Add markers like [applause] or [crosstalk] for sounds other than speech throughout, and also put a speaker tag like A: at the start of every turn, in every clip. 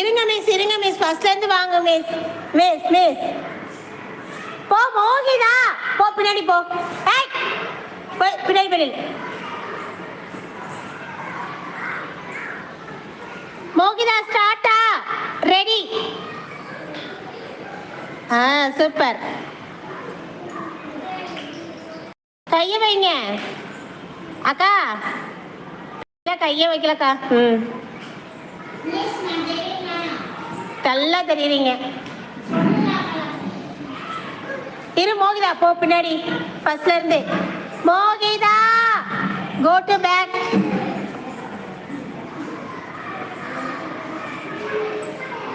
A: இருங்க மிஸ் இருங்க மிஸ் ஃபர்ஸ்ட்ல இருந்து வாங்க மிஸ் மிஸ் மிஸ் போ மோகிதா போ பின்னாடி போ. ஏய் போய் பின்னாடி பின்னாடி மோகிதா ஸ்டார்ட்டா ரெடி ஆ சூப்பர் கையை வைங்க. அக்கா. இல்ல, கையை வைக்கலக்கா. ம். நல்லா தெரியுறீங்க. இரு மோகிதா போ பின்னாடி. ஃபர்ஸ்ட்ல இருந்து. மோகிதா கோ டு பேக்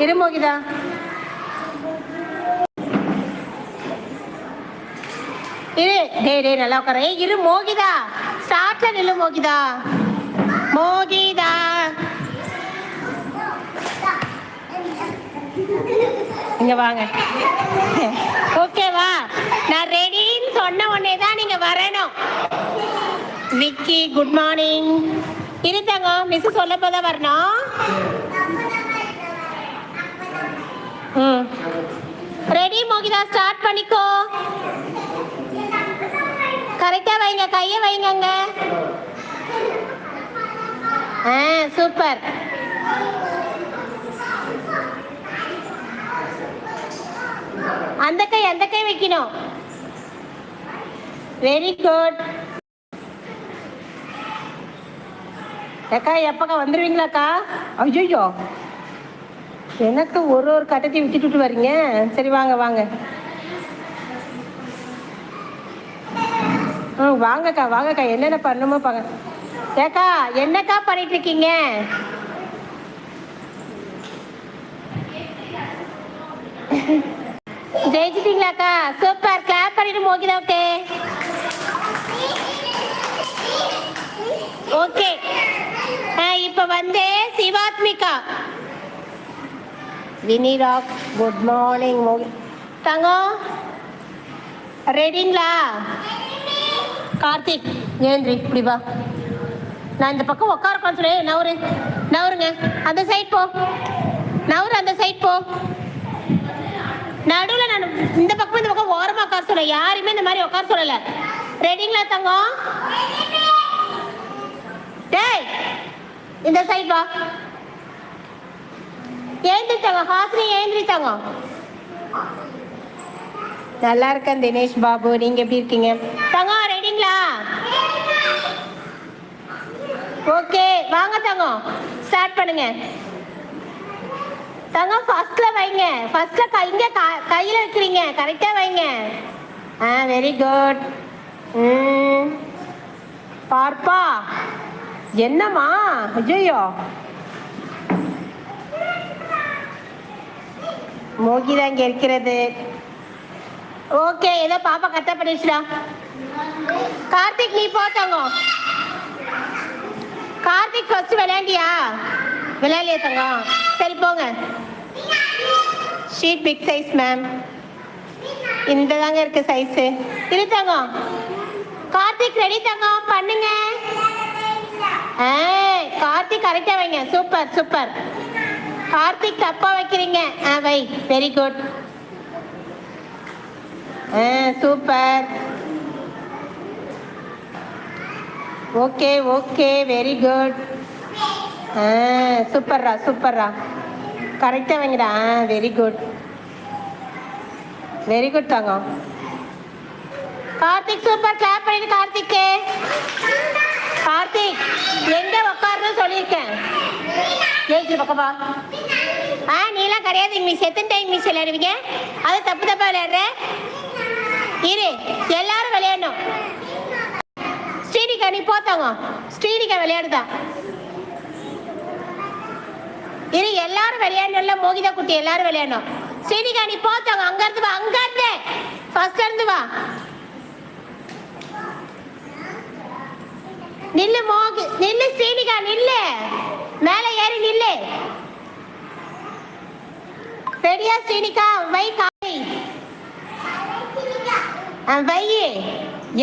A: இரு மோகிதா. இரு. டேய் டேய் நல்லா உட்கார. ஏய் இரு மோகிதா. ஸ்டார்ட்ல நில்லு மோகிதா. மோகிதா. இங்க வாங்க. ஓகேவா நான் ரெடின்னு சொன்ன உடனே தான் நீங்க வரணும். விக்கி குட் மார்னிங் இருந்தாங்க மிஸ் சொல்ல வரணும். ம். ரெடி மோகிதா? ஸ்டார்ட் பண்ணிக்கோ. கரெக்டா வைங்க கையை வைங்கங்க. ஆ சூப்பர் அந்த கை அந்த கை வைக்கணும் வெரி குட் அக்கா எப்பக்கா வந்துடுவீங்களாக்கா ஐயோ எனக்கு ஒரு ஒரு கட்டத்தையும் விட்டுட்டு விட்டு வரீங்க. சரி வாங்க வாங்க. ம் வாங்கக்கா வாங்கக்கா. என்னென்ன பண்ணுமோ பாங்க ஏக்கா என்னக்கா பண்ணிட்டு இருக்கீங்க [laughs] ஜெயிச்சிட்டீங்களாக்கா? சூப்பர். கிளாப் பண்ணிட்டு மோகிதா ஓகே ஓகே இப்போ வந்து Shivathmika. Vinirag good morning Mogi. தங்கம் ரெடிங்களா கார்த்திக் ஏந்திரி இப்படி வா. நான் இந்த பக்கம் உட்கார சொல்லு. நவரு நவருங்க அந்த சைட் போ. நவரு அந்த சைட் போ. நடுவில் நான் இந்த பக்கம் இந்த பக்கம் ஓரமாக உட்கார சொல்ல யாருமே இந்த மாதிரி உட்கார சொல்லல. ரெடிங்களா தங்கம் டேய் இந்த சைட் வா. ஏந்திரித்தாங்க ஹாசினி ஏந்திரித்தாங்க நல்லா இருக்கேன் தினேஷ் பாபு. நீங்க எப்படி இருக்கீங்க? தங்கம் ரெடிங்களா ஓகே வாங்க தங்கம் ஸ்டார்ட் பண்ணுங்க. தங்கம் ஃபர்ஸ்ட்ல வைங்க. ஃபர்ஸ்ட்ல கைங்க கையில வைக்கிறீங்க. கரெக்டா வைங்க. ஆ வெரி குட் ம். பார்ப்பா. என்னம்மா? ஐயோ மோகி தான் இங்கே இருக்கிறது. ஓகே ஏதோ பாப்பா கரெக்டாக பண்ணிடுச்சுடா. கார்த்திக் நீ போத்தாங்க கார்த்திக் ஃபர்ஸ்ட் விளையாண்டியா? விளையாடலையா தங்கம். சரி போங்க. ஷீட் பிக் சைஸ் மேம் இந்த தாங்க இருக்கு சைஸு இரு தங்கம். கார்த்திக் ரெடி தங்கம்? பண்ணுங்க. ஆ கார்த்திக் கரெக்டாக வைங்க. சூப்பர் சூப்பர் கார்த்திக் தப்பா வைக்கிறீங்க. ஆ வை. வெரி குட் ஆ super okay okay very good ஆ சூப்பர்ரா சூப்பர்ரா. கரெக்டாக வைங்கடா. ஆ வெரி குட் வெரி குட் தங்கம். கார்த்திக் சூப்பர். கிளாப் பண்ணிட்டு கார்த்திக்கு. கார்த்திக் எங்க உட்காருன்னு சொல்லியிருக்கேன். ஜெயிச்சு பக்கமா. ஆ நீலாம் கிடையாது. இங்கிலீஷ் எத்தனை டைம் இங்கிலீஷ் விளையாடுவீங்க? அது தப்பு தப்பா விளையாடுற? இரு எல்லாரும் விளையாடணும். ஸ்ரீனிகா நீ போத்தாங்க ஸ்ரீனிகா விளையாடுதா? இரு எல்லாரும் விளையாடணும்ல மோகிதா குட்டி எல்லாரும் விளையாடணும். சீனிகா நீ போத்தாங்க அங்க இருந்து வா அங்க இருந்து. ஃபர்ஸ்ட் இருந்து வா. நில்லு மோகி நில்லு ஸ்ரீனிகா நில்லு. மேல ஏறி நில்லு. ரெடியா ஸ்ரீனிகா வை காய் வை.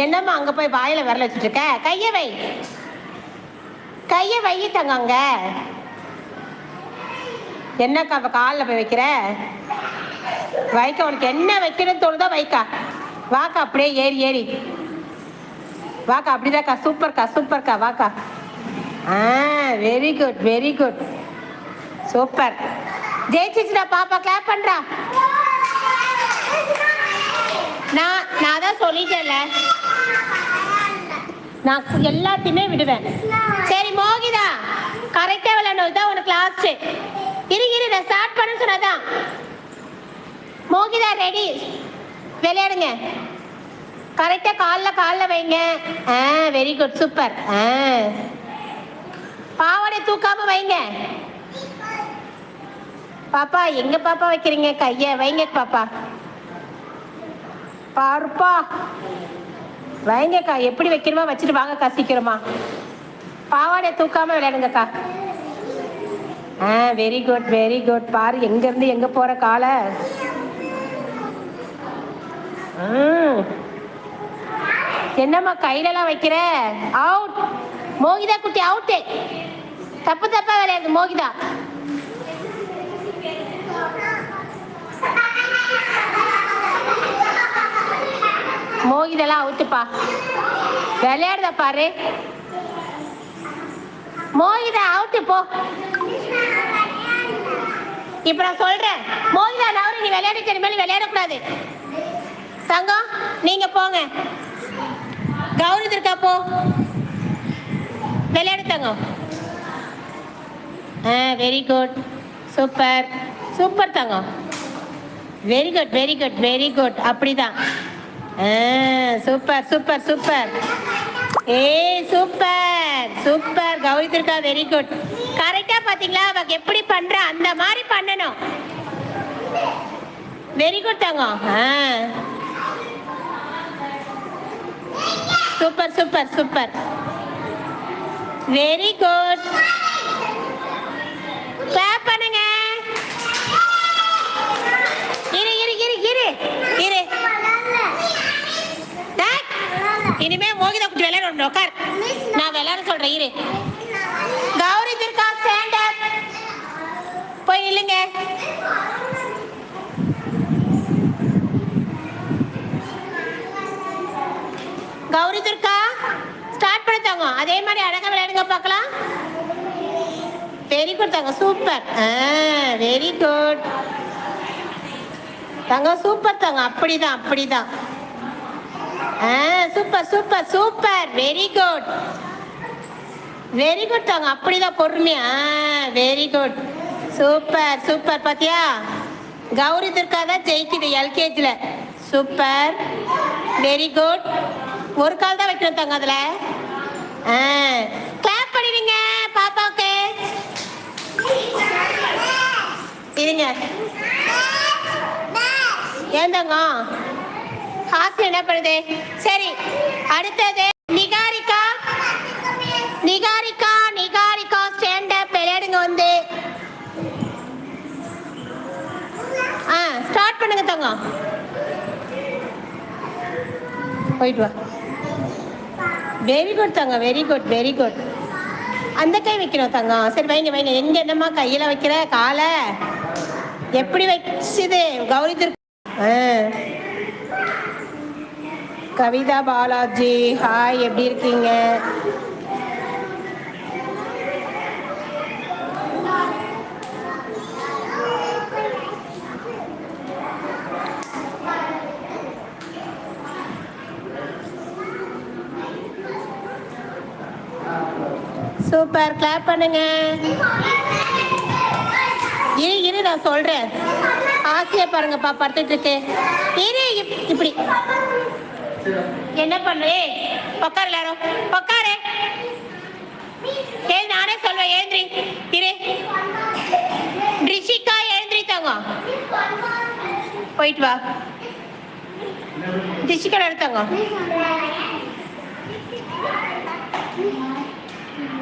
A: என்னம்மா அங்க போய் வாயில விரல வச்சுட்டு இருக்க? கைய வை. கைய வை தங்க அங்க. என்னக்கா இப்போ காலில் போய் வைக்கிற? வைக்க உனக்கு என்ன வைக்கணும்னு தோணுதோ வைக்கா. வாக்கா அப்படியே ஏறி ஏறி. வாக்கா அப்படிதாக்கா சூப்பர்க்கா சூப்பர்க்கா வாக்கா. ஆ very good very good super. ஜெயிச்சிச்சுடா பாப்பா கிளாப் பண்ணுறா நான் நான் தான் சொல்லிட்டேன்ல. நான் எல்லாத்தையுமே விடுவேன். சரி மோகிதா கரெக்டாக விளையாடணும் தான் உனக்கு லாஸ்ட்டு இரு இரு நான் ஸ்டார்ட் பண்ண சொன்னதான். மோகிதா ரெடி விளையாடுங்க. கரெக்டாக காலில் காலில் வைங்க. ஆ வெரி குட் சூப்பர் ஆ. பாவாடை தூக்காம வைங்க. பாப்பா எங்க பாப்பா வைக்கிறீங்க? கைய வைங்க பாப்பா. பார்ப்பா. வைங்கக்கா எப்படி வைக்கணுமா வச்சுட்டு வாங்கக்கா சீக்கிரமா. பாவாடை தூக்காம விளையாடுங்கக்கா. ஆ வெரி குட் வெரி குட் பாரு எங்கேருந்து எங்கே போகிற காலை? ம். என்னம்மா கையிலலாம் வைக்கிற? அவுட் மோகிதா குட்டி அவுட்டு தப்பு தப்பா விளையாடுது மோகிதா. மோகிதெல்லாம் அவுட்டுப்பா விளையாடுத பாரு. மோகிதா அவுட்டு போ இப்ப நான் சொல்றேன். மோகிதா அவரு நீ விளையாடி தெரியுமா விளையாடக்கூடாது. தங்கம் நீங்க போங்க. கௌரி இருக்கா போ. விளையாடு தங்கம். ஆ வெரி குட் சூப்பர் சூப்பர் தங்கம். Very good very good very good அப்படிதான். ஆ சூப்பர் சூப்பர் சூப்பர் ஏய் சூப்பர். சூப்பர். கௌரித்திருக்கா வெரி குட் கரெக்டாக பார்த்தீங்களா அவ எப்படி பண்ணுற அந்த மாதிரி பண்ணணும். வெரி குட் தங்கம். ஆ. Super super super. Very good clap பண்ணுங்க. இரு இரு இரு இரு. இரு டேய், இனிமே மோகிதா குட்டி விளையாட உட்கார். நான் விளையாட சொல்றேன் இரு. கௌரி துர்கா ஸ்டாண்ட் அப் போய் நில்லுங்க. கௌரி துர்கா ஸ்டார்ட் பண்ணி தாங்க. அதே மாதிரி அழகா விளையாடுங்க பார்க்கலாம். வெரி குட் தாங்க சூப்பர் ஆ வெரி குட் தாங்க சூப்பர் தாங்க. அப்படிதான் அப்படிதான். Super super super. Very good very good தாங்க. அப்படிதான் பொறுமையா? Very good super super. பாத்தியா? கௌரி துர்கா தான் ஜெயிக்குது எல்கேஜியில் சூப்பர். வெரி குட் ஒரு கால் தான் வைக்கணும் தாங்க அதில். ஆ கிளாப் பண்ணிடுங்க பாப்பாவுக்கு. இருங்க. ஏன் ஹாஸ்டல் என்ன பண்ணுது? சரி அடுத்தது நிகாரிகா. நிகாரிகா நிகாரிகா ஸ்டாண்ட் அப் விளையாடுங்க வந்து. ஆ ஸ்டார்ட் பண்ணுங்க தங்கம். போயிட்டு வா. வெரி குட் தங்கம் வெரி குட் வெரி குட் அந்த கை வைக்கணும் தங்கம். சரி வைங்க வைங்க. எங்க என்னம்மா கையில வைக்கிற? காலை. எப்படி வச்சுது கௌரி திரு ஆ. கவிதா பாலாஜி ஹாய் எப்படி இருக்கீங்க? சூப்பர் கிளாப் பண்ணுங்க. இரு இரு நான் சொல்றேன். ஆசையா பாருங்கப்பா படுத்துட்டு இருக்கு இரு இப்- இப்படி. என்ன பண்ணு? உக்கார் எல்லாரும். உக்காரு. ஏ நானே சொல்வேன் ஏந்திரி இரு. ரிஷிகா எழுந்திரி தாங்க. போயிட்டு வா. ரிஷிகா எடுத்தாங்க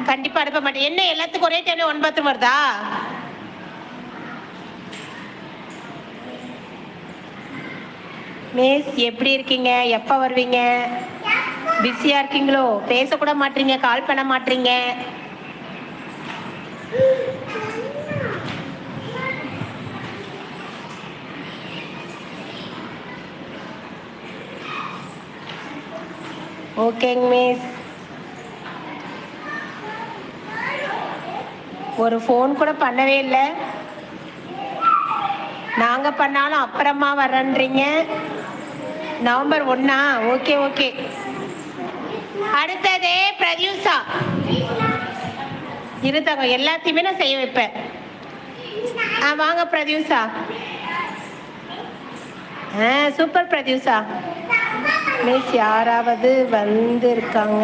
A: கண்டிப்பா அனுப்ப மாட்டேன். என்ன எல்லாத்துக்கும் ஒரே டைம்ல ஒன் பாத்ரூம் வருதா? மிஸ் எப்படி இருக்கீங்க? எப்போ வருவீங்க? பிஸியாக இருக்கீங்களோ? பேசக்கூட மாட்டீங்க கால் பண்ண மாட்டீங்க. ஓகேங்க மிஸ் ஒரு ஃபோன் கூட பண்ணவே இல்லை. நாங்கள் பண்ணாலும் அப்புறமா வரன்றீங்க நவம்பர் ஒன்னா? Okay okay. அடுத்தது பிரத்யூஷா இருத்தாங்க எல்லாத்தையுமே நான் செய்ய வைப்பேன். ஆ வாங்க பிரத்யூஷா ஆ சூப்பர் பிரதியூஷா மிஸ் யாராவது வந்திருக்காங்க?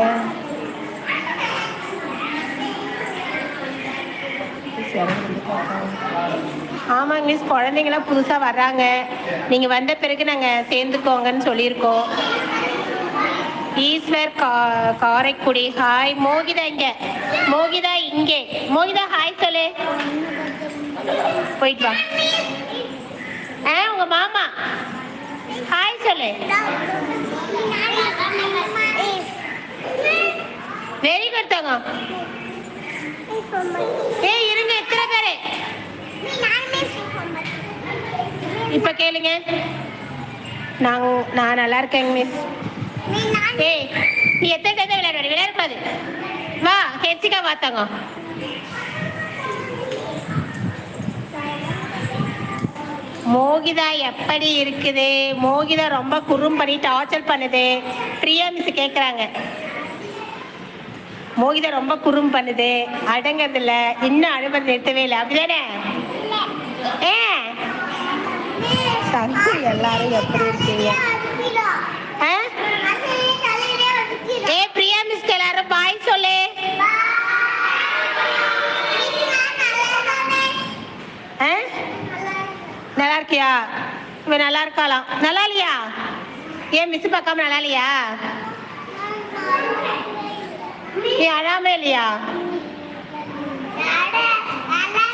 A: மிஸ் யாராவது வந்திருக்காங்க? ஆமாங்க மிஸ் குழந்தைங்களாம் புதுசாக வர்றாங்க. நீங்கள் வந்த பிறகு நாங்கள் சேர்ந்துக்கோங்கன்னு சொல்லியிருக்கோம். ஈஸ்வர் கா காரைக்குடி. ஹாய் மோகிதா இங்கே. மோகிதா இங்கே. மோகிதா ஹாய் சொல்லு. போயிட்டு வா. ஆ உங்கள் மாமா. ஹாய் சொல்லு. வெரி குட் தங்கம். ஏய் இருங்க எத்தனை பேரு இப்ப கேளுங்க. நான் நான் நல்லா இருக்கேங்க மிஸ் ஏய் நீ எத்தனை டைம் விளையாடுற விளையாடக்கூடாது வா ஹெச்சிக்கா பார்த்தாங்க. மோகிதா எப்படி இருக்குது? மோகிதா ரொம்ப குறும் பண்ணி டார்ச்சர் பண்ணுது. பிரியா மிஸ் கேட்குறாங்க மோகிதா ரொம்ப குறும் பண்ணுது. அடங்கறதில்ல. இன்னும் அனுபவம் நிறுத்தவே இல்லை. அப்படிதானே? ஏ எல்லாரும் எப்படி இருக்கீங்க? ஆ? ஏ பிரியா மிஸ் எல்லாரும் பாய் சொல்லு. ஆ? நல்லா இருக்கியா? இவன் நல்லா இருக்காளாம் நல்லா இல்லையா? ஏன் மிஸ் பார்க்காம நல்லா இல்லையா? நீ அழாம இல்லையா?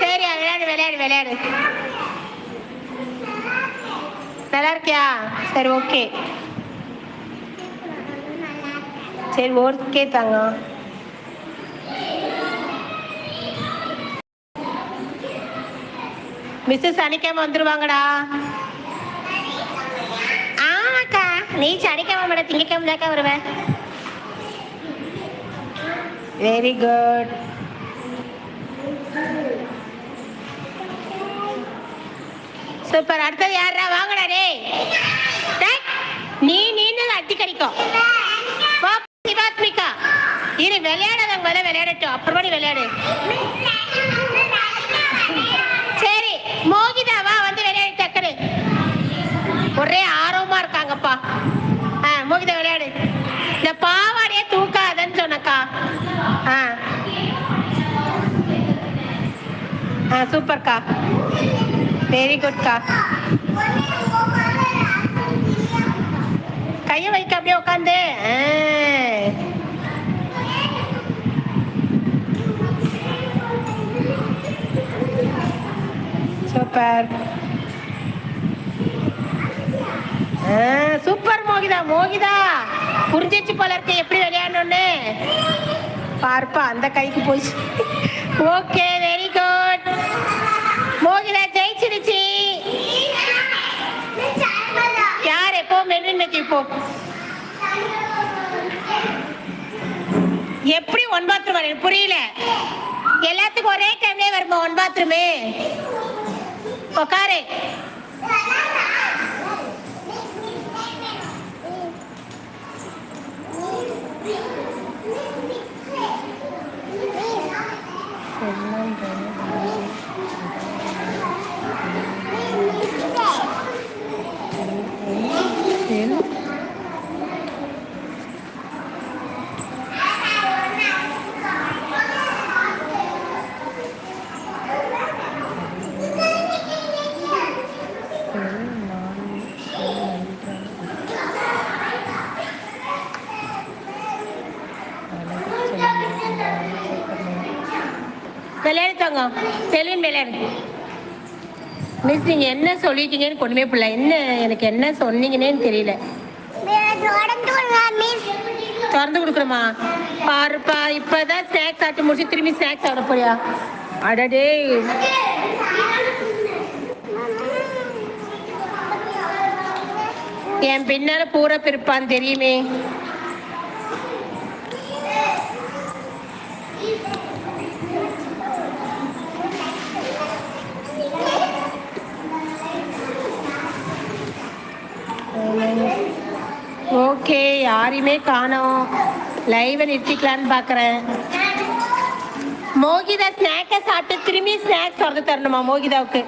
A: சரி விளையாடு விளையாடு விளையாடு. நல்லா இருக்கியா சரி ஓகே சரி ஓகே தாங்க மிஸ் சனிக்கிழமை வந்துருவாங்கடா. ஆமாக்கா நீ சனிக்கிழமை மேடம் திங்கக்கிழமை தாக்கா வருவேன் வெரி குட் சூப்பர். அடுத்தது யாரா வாங்கடா டேய். நீ நீன்னு அட்டி கடிக்கும் சிவாத்மிகா இனி விளையாடாதவங்க முதல்ல விளையாடட்டும். அப்புறமா நீ விளையாடு. சரி மோகிதாவா வந்து விளையாடி டக்குனு ஒரே ஆர்வமா இருக்காங்கப்பா. ஆ மோகிதா விளையாடு. இந்த பாவாடையே தூக்காதன்னு சொன்னக்கா. ஆ. ஆ சூப்பர்க்கா. வெரி குட்க்கா கையை வைக்க அப்படியே உட்காந்து சூப்பர் சூப்பர் மோகிதா மோகிதா புரிஞ்சிச்சு போல இருக்கு எப்படி விளையாடணும்னு பார்ப்பா அந்த கைக்கு போய் ஓகே வெரி குட் மோகிதா யார் எப்போ போ எப்படி ஒன் பாத்ரூம் வரும் புரியல. எல்லாத்துக்கும் ஒரே டைம்லயே வருமா ஒன் பாத்ரூமே உக்காரு. விளையாடுத்தாங்க தெலுங்கு விளையாடு. மிஸ் நீங்கள் என்ன சொல்லிட்டீங்கன்னு கொண்டுமே புரியல. என்ன எனக்கு என்ன சொன்னீங்கன்னு தெரியல. திறந்து கொடுக்குறோமா பாருப்பா இப்போதான் ஸ்நாக்ஸ் ஆட்டி முடிச்சு திரும்பி ஸ்நாக்ஸ் ஆட போறியா? அடடே. என் பின்னால பூரா பிரிப்பான்னு தெரியுமே. யாரையுமே காணோம். லைவை நிறுத்திக்கலான்னு பார்க்குறேன் மோகிதா ஸ்நாக்கை சாப்பிட்டு திரும்பி ஸ்நாக்ஸ் திறந்து தரணுமா மோகிதாவுக்கு?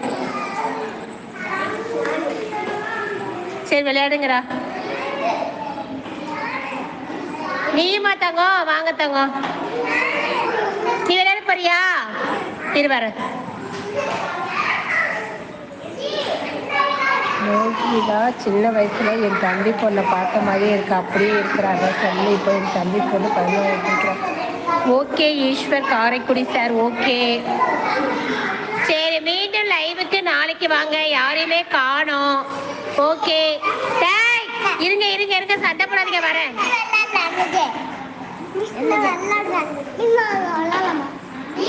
A: சரி விளையாடுங்கடா. நீயுமா தங்கம் வாங்க தங்கம் நீ விளையாட போறியா? இரு வர. மோகிதா சின்ன வயசில் என் தம்பி பொண்ணை பார்த்த மாதிரியே இருக்கு. அப்படியே இருக்கிறாங்க. சொல்லி இப்போ என் தம்பி பொண்ணு பதினாறு இருக்கிறான் okay Eswar Karaikudi sir okay. சரி மீண்டும் லைவுக்கு நாளைக்கு வாங்க. யாரையுமே காணோம். ஓகே. டேய் இருங்க இருங்க இருங்க. சண்டை போடாதீங்க வரேன்.